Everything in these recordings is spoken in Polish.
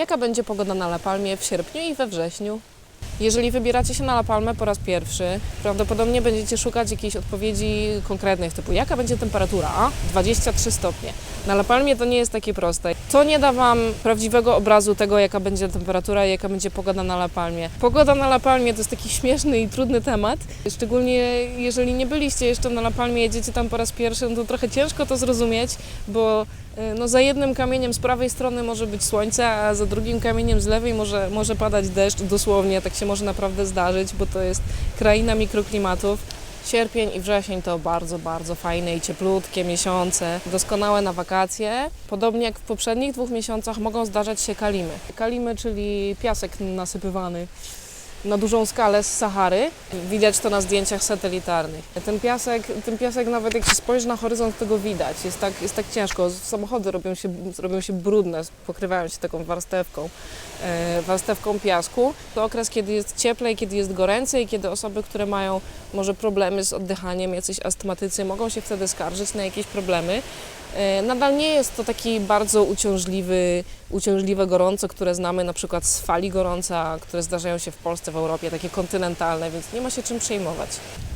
Jaka będzie pogoda na La Palmie w sierpniu i we wrześniu? Jeżeli wybieracie się na La Palmę po raz pierwszy, prawdopodobnie będziecie szukać jakiejś odpowiedzi konkretnych, typu jaka będzie temperatura? A, 23 stopnie. Na La Palmie to nie jest takie proste. To nie da Wam prawdziwego obrazu tego, jaka będzie temperatura i jaka będzie pogoda na La Palmie. Pogoda na La Palmie to jest taki śmieszny i trudny temat, szczególnie jeżeli nie byliście jeszcze na La Palmie, jedziecie tam po raz pierwszy, no to trochę ciężko to zrozumieć, bo no, za jednym kamieniem z prawej strony może być słońce, a za drugim kamieniem z lewej może, może padać deszcz, dosłownie, tak się może naprawdę zdarzyć, bo to jest kraina mikroklimatów. Sierpień i wrzesień to bardzo, bardzo fajne i cieplutkie miesiące, doskonałe na wakacje. Podobnie jak w poprzednich dwóch miesiącach mogą zdarzać się kalimy. Kalimy, czyli piasek nasypywany na dużą skalę z Sahary. Widać to na zdjęciach satelitarnych. Ten piasek, ten piasek nawet jak się spojrzy na horyzont, tego widać. Jest tak, jest tak ciężko. Samochody robią się, robią się brudne, pokrywają się taką warstewką, warstewką piasku. To okres, kiedy jest cieplej, kiedy jest goręcej, kiedy osoby, które mają może problemy z oddychaniem, jacyś astmatycy, mogą się wtedy skarżyć na jakieś problemy. E, Nadal nie jest to taki bardzo uciążliwy, uciążliwe gorąco, które znamy na przykład z fali gorąca, które zdarzają się w Polsce, w Europie, takie kontynentalne, więc nie ma się czym przejmować.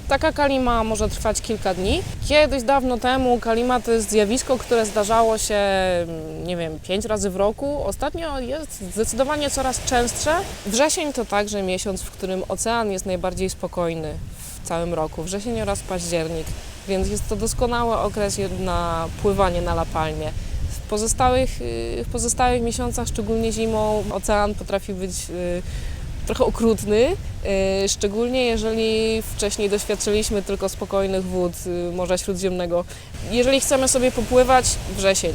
Taka kalima może trwać kilka dni. Kiedyś dawno temu kalima to jest zjawisko, które zdarzało się, mm, nie wiem, pięć razy w roku. Ostatnio jest zdecydowanie coraz częstsze. Wrzesień to także miesiąc, w którym ocean jest najbardziej spokojny w całym roku. Wrzesień oraz październik, więc jest to doskonały okres na pływanie na La Palmie. W pozostałych, y, w pozostałych miesiącach, szczególnie zimą, ocean potrafi być y, trochę okrutny, y, szczególnie jeżeli wcześniej doświadczyliśmy tylko spokojnych wód y, Morza Śródziemnego. Jeżeli chcemy sobie popływać, wrzesień.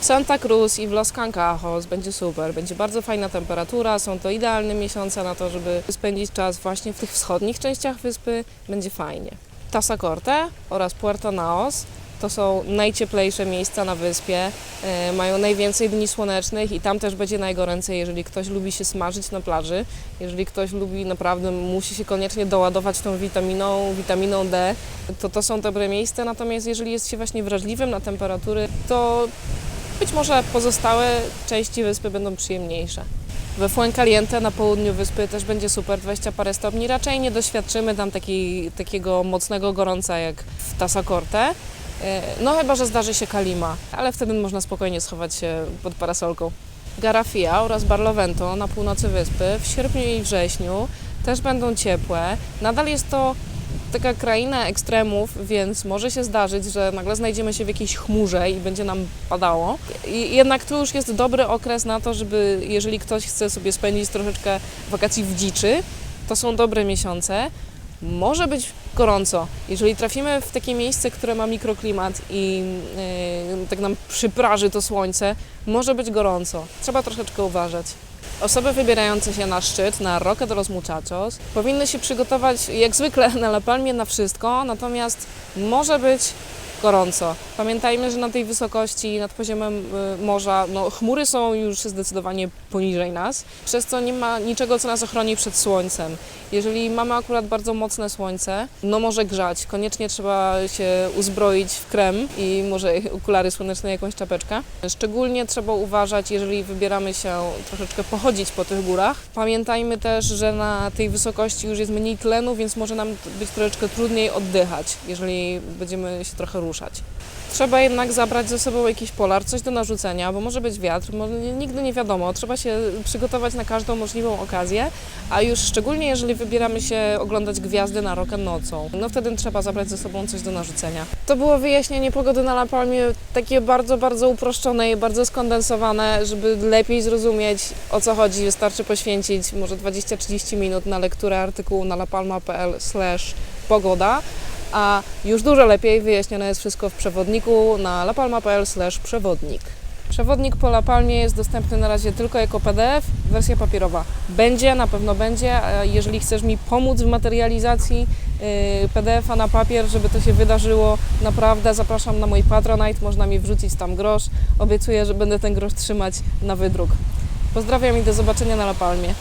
W Santa Cruz i w Los Cancajos będzie super, będzie bardzo fajna temperatura, są to idealne miesiące na to, żeby spędzić czas właśnie w tych wschodnich częściach wyspy, będzie fajnie. Tasacorte oraz Puerto Naos to są najcieplejsze miejsca na wyspie, e, mają najwięcej dni słonecznych i tam też będzie najgoręcej, jeżeli ktoś lubi się smażyć na plaży, jeżeli ktoś lubi naprawdę, musi się koniecznie doładować tą witaminą, witaminą D, to to są dobre miejsca, natomiast jeżeli jest się właśnie wrażliwym na temperatury, to być może pozostałe części wyspy będą przyjemniejsze. We Fuencaliente na południu wyspy też będzie super, 20 parę stopni. Raczej nie doświadczymy tam takiej, takiego mocnego gorąca jak w Tasacorte. No chyba, że zdarzy się Kalima, ale wtedy można spokojnie schować się pod parasolką. Garafia oraz Barlovento na północy wyspy w sierpniu i wrześniu też będą ciepłe. Nadal jest to taka kraina ekstremów, więc może się zdarzyć, że nagle znajdziemy się w jakiejś chmurze i będzie nam padało. Jednak to już jest dobry okres na to, żeby jeżeli ktoś chce sobie spędzić troszeczkę wakacji w dziczy, to są dobre miesiące. Może być gorąco. Jeżeli trafimy w takie miejsce, które ma mikroklimat i yy, tak nam przypraży to słońce, może być gorąco. Trzeba troszeczkę uważać. Osoby wybierające się na szczyt, na Roca de los Muchachos, powinny się przygotować jak zwykle na La Palmie na wszystko, natomiast może być gorąco. Pamiętajmy, że na tej wysokości, nad poziomem y, morza, no, chmury są już zdecydowanie poniżej nas, przez co nie ma niczego, co nas ochroni przed słońcem. Jeżeli mamy akurat bardzo mocne słońce, no może grzać. Koniecznie trzeba się uzbroić w krem i może okulary słoneczne, jakąś czapeczkę. Szczególnie trzeba uważać, jeżeli wybieramy się troszeczkę pochodzić po tych górach. Pamiętajmy też, że na tej wysokości już jest mniej tlenu, więc może nam być troszeczkę trudniej oddychać, jeżeli będziemy się trochę ruszać. Trzeba jednak zabrać ze sobą jakiś polar, coś do narzucenia, bo może być wiatr, może, nigdy nie wiadomo. Trzeba się przygotować na każdą możliwą okazję, a już szczególnie jeżeli wybieramy się oglądać gwiazdy na rokę nocą, no wtedy trzeba zabrać ze sobą coś do narzucenia. To było wyjaśnienie pogody na La Palmie, takie bardzo, bardzo uproszczone i bardzo skondensowane, żeby lepiej zrozumieć o co chodzi. Wystarczy poświęcić może 20-30 minut na lekturę artykułu na lapalma.pl pogoda, a już dużo lepiej wyjaśnione jest wszystko w przewodniku na lapalma.pl przewodnik. Przewodnik po La Palmie jest dostępny na razie tylko jako PDF, wersja papierowa. Będzie, na pewno będzie, jeżeli chcesz mi pomóc w materializacji yy, PDF-a na papier, żeby to się wydarzyło, naprawdę zapraszam na mój Patronite, można mi wrzucić tam grosz. Obiecuję, że będę ten grosz trzymać na wydruk. Pozdrawiam i do zobaczenia na La Palmie.